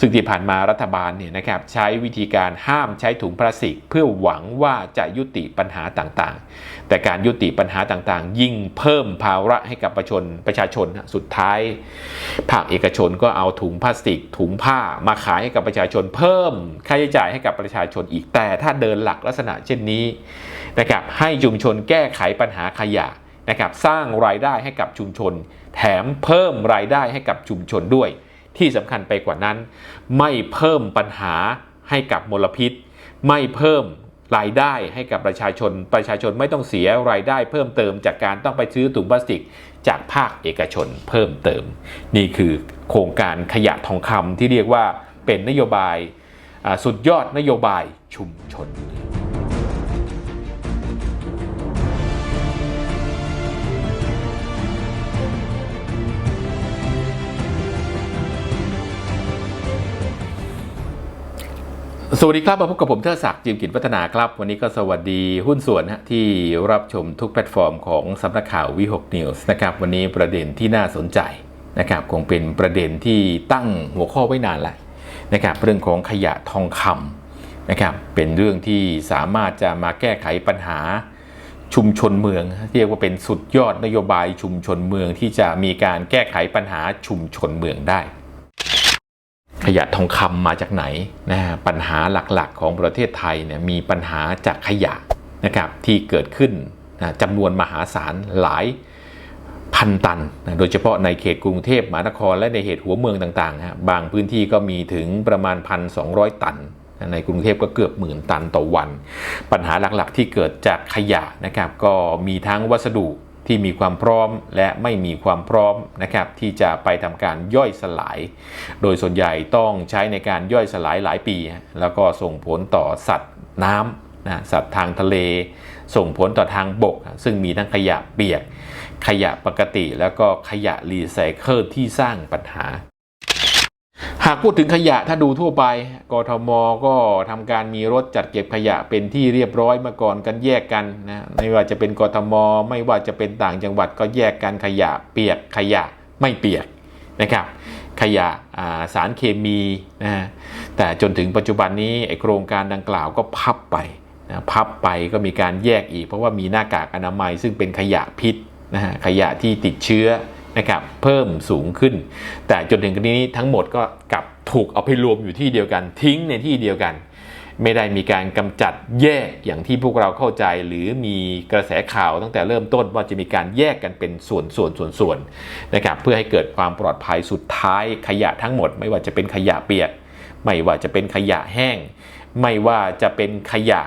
ซึ่งที่ผ่านมารัฐบาลเนี่ยนะครับใช้วิธีการห้ามใช้ถุงพลาสติก เพื่อหวังว่าจะยุติปัญหาต่างๆ แต่การยุติปัญหาต่างๆ ยิ่งเพิ่มภาระให้กับประชาชนประชาชนสุดท้าย ภาคเอกชนก็เอาถุงพลาสติก ถุงผ้ามาขายให้กับประชาชน เพิ่มค่าใช้จ่ายให้กับประชาชนอีกแต่ถ้าเดินหลักลักษณะเช่นนี้นะครับให้ชุมชนแก้ไขปัญหาขยะนะครับสร้างรายได้ให้กับชุมชน แถมเพิ่มรายได้ให้กับชุมชนด้วย ที่สำคัญไปกว่านั้น ไม่เพิ่มปัญหาให้กับมลพิษ ไม่เพิ่มรายได้ให้กับประชาชน ประชาชนไม่ต้องเสียรายได้เพิ่มเติมจากการต้องไปซื้อถุงพลาสติกจากภาคเอกชนเพิ่มเติม นี่คือโครงการขยะทองคำที่เรียกว่าเป็นนโยบายสุดยอดนโยบายชุมชน สวัสดีครับมาพบกับผมเทิดศักดิ์จิมกิจวัฒนาครับ วันนี้ก็สวัสดีหุ้นส่วนนะที่รับชมทุกแพลตฟอร์มของสำนักข่าววิหกนิวส์นะครับวันนี้ประเด็นที่น่าสนใจนะครับคงเป็นประเด็นที่ตั้งหัวข้อไว้นานแล้วนะครับเรื่องของขยะทองคำนะครับเป็นเรื่องที่สามารถจะมาแก้ไขปัญหาชุมชนเมือง เรียกว่าเป็นสุดยอดนโยบายชุมชนเมืองที่จะมีการแก้ไขปัญหาชุมชนเมืองได้ ขยะทองคำมาจากไหนนะฮะปัญหาหลักๆของประเทศไทยเนี่ยมีปัญหาจากขยะนะครับที่เกิดขึ้นนะจำนวนมหาศาลหลายพันตันนะโดยเฉพาะในเขตกรุงเทพมหานครและในเหตุหัวเมืองต่างๆฮะบางพื้นที่ก็มีถึงประมาณ 1,200 ตันในกรุงเทพก็เกือบหมื่นตันต่อวัน ปัญหาหลักๆที่เกิดจากขยะนะครับก็มีทั้งวัสดุ ที่มีความพร้อมและไม่มีความพร้อมนะครับที่จะไปทำการย่อยสลาย โดยส่วนใหญ่ต้องใช้ในการย่อยสลายหลายปี แล้วก็ส่งผลต่อสัตว์น้ำนะสัตว์ทางทะเล ส่งผลต่อทางบก ซึ่งมีทั้งขยะเปียก ขยะปกติ แล้วก็ขยะรีไซเคิลที่สร้างปัญหา หากพูดถึงขยะถ้าดูทั่วไป กทมก็ทำการมีรถจัดเก็บขยะเป็นที่เรียบร้อยมาก่อนกันแยกกันนะไม่ว่าจะเป็นกทม ไม่ว่าจะเป็นต่างจังหวัดก็แยกกันขยะเปียกขยะไม่เปียกนะครับ ขยะาสารเคมีนะแต่จนถึงปัจจุบันนี้โครงการดังกล่าวก็พับไปนะพับไปก็มีการแยกอีก เพราะว่ามีหน้ากากอนามัยซึ่งเป็นขยะพิษนะฮะขยะที่ติดเชื้อ นะครับเพิ่มสูงขึ้น แต่จนถึงกรณีนี้ทั้งหมดก็กลับถูกเอาไปรวมอยู่ที่เดียวกัน ทิ้งในที่เดียวกัน ไม่ได้มีการกำจัดแยกอย่างที่พวกเราเข้าใจ หรือมีกระแสข่าวตั้งแต่เริ่มต้นว่าจะมีการแยกกันเป็นส่วนส่วนส่วนส่วนนะครับเพื่อให้เกิดความปลอดภัยสุดท้ายขยะทั้งหมด ไม่ว่าจะเป็นขยะเปียก ไม่ว่าจะเป็นขยะแห้ง ไม่ว่าจะเป็นขยะ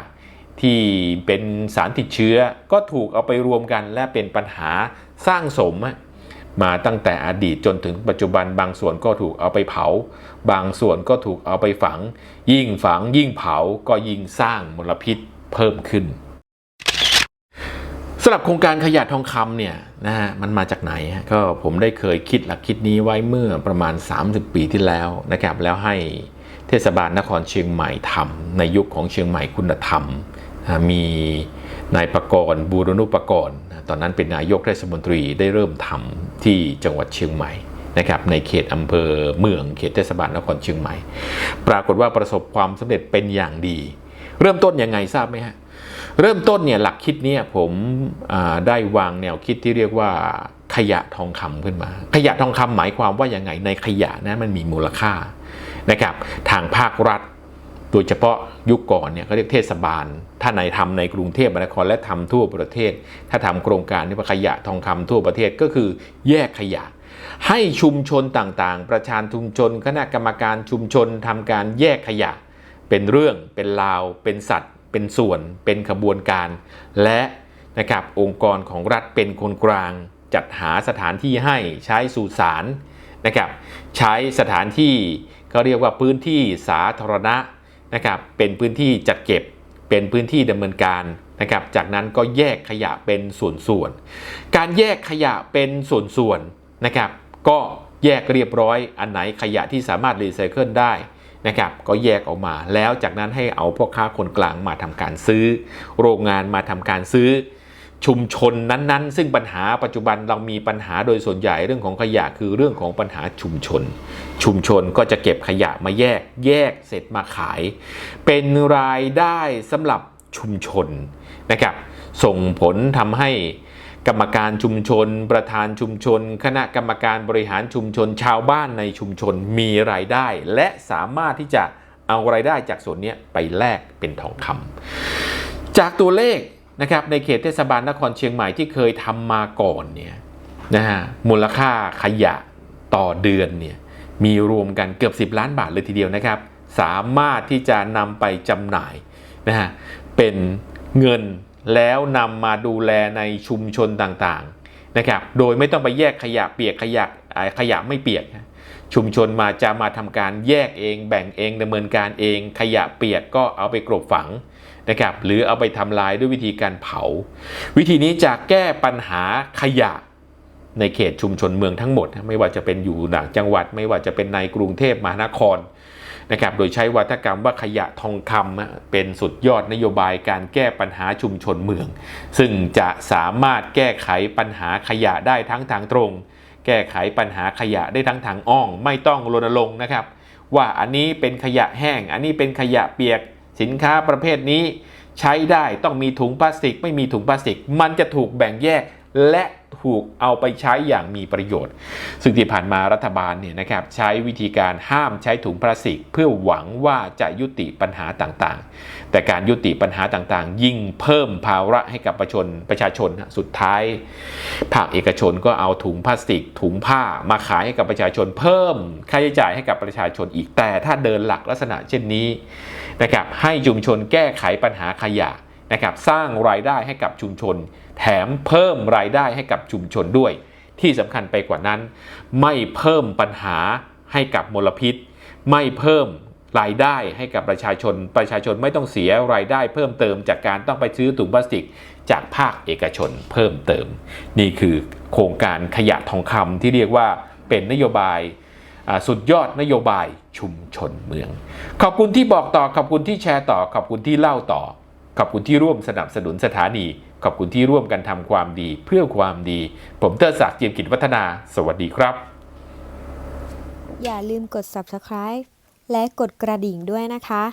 ที่เป็นสารติดเชื้อก็ถูกเอาไปรวมกันและเป็นปัญหาสร้างสม มาตั้งแต่อดีตจนถึงปัจจุบันบางส่วนก็ถูกเอาไปเผา บางส่วนก็ถูกเอาไปฝัง ยิ่งฝังยิ่งเผาก็ยิ่งสร้างมลพิษเพิ่มขึ้นสำหรับโครงการขยะทองคำเนี่ยนะฮะมันมาจากไหนก็ผมได้เคยคิดหลักคิดนี้ไว้เมื่อประมาณ 30 ปีที่แล้วนะครับแล้วให้เทศบาลนครเชียงใหม่ทำในยุคของเชียงใหม่คุณธรรม มีนายประกรณ์บูรณุปกรณ์น ตอนนั้นเป็นนายกเทศมนตรีได้เริ่มทำที่จังหวัดเชียงใหม่นะครับในเขตอำเภอเมืองเขตเทศบาลนครเชียงใหม่ ปรากฏว่าประสบความสำเร็จเป็นอย่างดี เริ่มต้นยังไงทราบไหมฮะเริ่มต้นเนี่ยหลักคิดเนี้ผมได้วางแนวคิดที่เรียกว่าขยะทองคำขึ้นมา ขยะทองคำหมายความว่าอยังไงในขยะนะมันมีมูลค่านะครับทางภาครัฐ โดยเฉพาะยุคก่อนเนี่ยเขาเรียกเทศบาล ถ้าในทำในกรุงเทพมหานครและทำทั่วประเทศ ถ้าทำโครงการที่ขยะทองคำทั่วประเทศก็คือแยกขยะ ให้ชุมชนต่างๆ ประชาชุมชน คณะกรรมการชุมชนทำการแยกขยะ เป็นเรื่องเป็นราว เป็นสัตว์ เป็นส่วน เป็นขบวนการ และนะครับองค์กรของรัฐเป็นคนกลาง จัดหาสถานที่ให้ใช้สุสานนะครับใช้สถานที่ก็เรียกว่าพื้นที่สาธารณะ นะครับเป็นพื้นที่จัดเก็บเป็นพื้นที่ดำเนินการนะครับ จากนั้นก็แยกขยะเป็นส่วนๆ การแยกขยะเป็นส่วนๆนะครับ ก็แยกเรียบร้อยอันไหนขยะที่สามารถรีไซเคิลได้นะครับก็แยกออกมาแล้วจากนั้นให้เอาพ่อค้าคนกลางมาทำการซื้อ โรงงานมาทำการซื้อ ชุมชนนั้นๆ ซึ่งปัญหาปัจจุบันเรามีปัญหาโดยส่วนใหญ่เรื่องของขยะคือเรื่องของปัญหาชุมชน ชุมชนก็จะเก็บขยะมาแยกแยกเสร็จมาขาย เป็นรายได้สำหรับชุมชนนะครับ ส่งผลทำให้กรรมการชุมชน ประธานชุมชน คณะกรรมการบริหารชุมชน ชาวบ้านในชุมชนมีรายได้ และสามารถที่จะเอารายได้จากส่วนนี้ไปแลกเป็นทองคำจากตัวเลข นะครับในเขตเทศบาลนครเชียงใหม่ที่เคยทำมาก่อนเนี่ยนะฮะมูลค่าขยะต่อเดือนเนี่ยมีรวมกันเกือบ 10 ล้านบาทเลยทีเดียวนะครับ สามารถที่จะนำไปจำหน่ายนะฮะเป็นเงินแล้วนำมาดูแลในชุมชนต่างๆนะครับโดยไม่ต้องไปแยกขยะเปียกขยะขยะไม่เปียกนะชุมชนมาจะมาทำการแยกเอง แบ่งเองดำเนินการเองขยะเปียกก็เอาไปกลบฝัง นะครับหรือเอาไปทำลายด้วยวิธีการเผา วิธีนี้จะแก้ปัญหาขยะในเขตชุมชนเมืองทั้งหมด ไม่ว่าจะเป็นอยู่ต่างจังหวัด ไม่ว่าจะเป็นในกรุงเทพมหานครนะครับโดยใช้วัฒกรรมว่าขยะทองคำเป็นสุดยอดนโยบายการแก้ปัญหาชุมชนเมือง ซึ่งจะสามารถแก้ไขปัญหาขยะได้ทั้งทางตรง แก้ไขปัญหาขยะได้ทั้งทางอ้อมไม่ต้องรณรงค์นะครับ ว่าอันนี้เป็นขยะแห้ง อันนี้เป็นขยะเปียก สินค้าประเภทนี้ใช้ได้ต้องมีถุงพลาสติก ไม่มีถุงพลาสติก มันจะถูกแบ่งแยก และถูกเอาไปใช้อย่างมีประโยชน์ ซึ่งที่ผ่านมารัฐบาลเนี่ยนะครับใช้วิธีการห้ามใช้ถุงพลาสติก เพื่อหวังว่าจะยุติปัญหาต่างๆ แต่การยุติปัญหาต่างๆ ยิ่งเพิ่มภาระให้กับประชาชนประชาชนสุดท้าย ภาคเอกชนก็เอาถุงพลาสติก ถุงผ้ามาขายให้กับประชาชน เพิ่มค่าใช้จ่ายให้กับประชาชนอีกแต่ถ้าเดินหลักลักษณะเช่นนี้นะครับให้ชุมชนแก้ไขปัญหาขยะ นะครับสร้างรายได้ให้กับชุมชน แถมเพิ่มรายได้ให้กับชุมชนด้วย ที่สำคัญไปกว่านั้น ไม่เพิ่มปัญหาให้กับมลพิษ ไม่เพิ่มรายได้ให้กับประชาชน ประชาชนไม่ต้องเสียรายได้เพิ่มเติมจากการต้องไปซื้อถุงพลาสติก จากภาคเอกชนเพิ่มเติม นี่คือโครงการขยะทองคำที่เรียกว่าเป็นนโยบายสุดยอดนโยบายชุมชนเมือง ขอบคุณที่บอกต่อ ขอบคุณที่แชร์ต่อ ขอบคุณที่เล่าต่อ ขอบคุณที่ร่วมสนับสนุนสถานี ขอบคุณที่ร่วมกันทำความดีเพื่อความดี ผมเตอร์ศักดิ์เจียมกิจวัฒนา สวัสดีครับ อย่าลืมกด subscribe และกดกระดิ่งด้วยนะคะ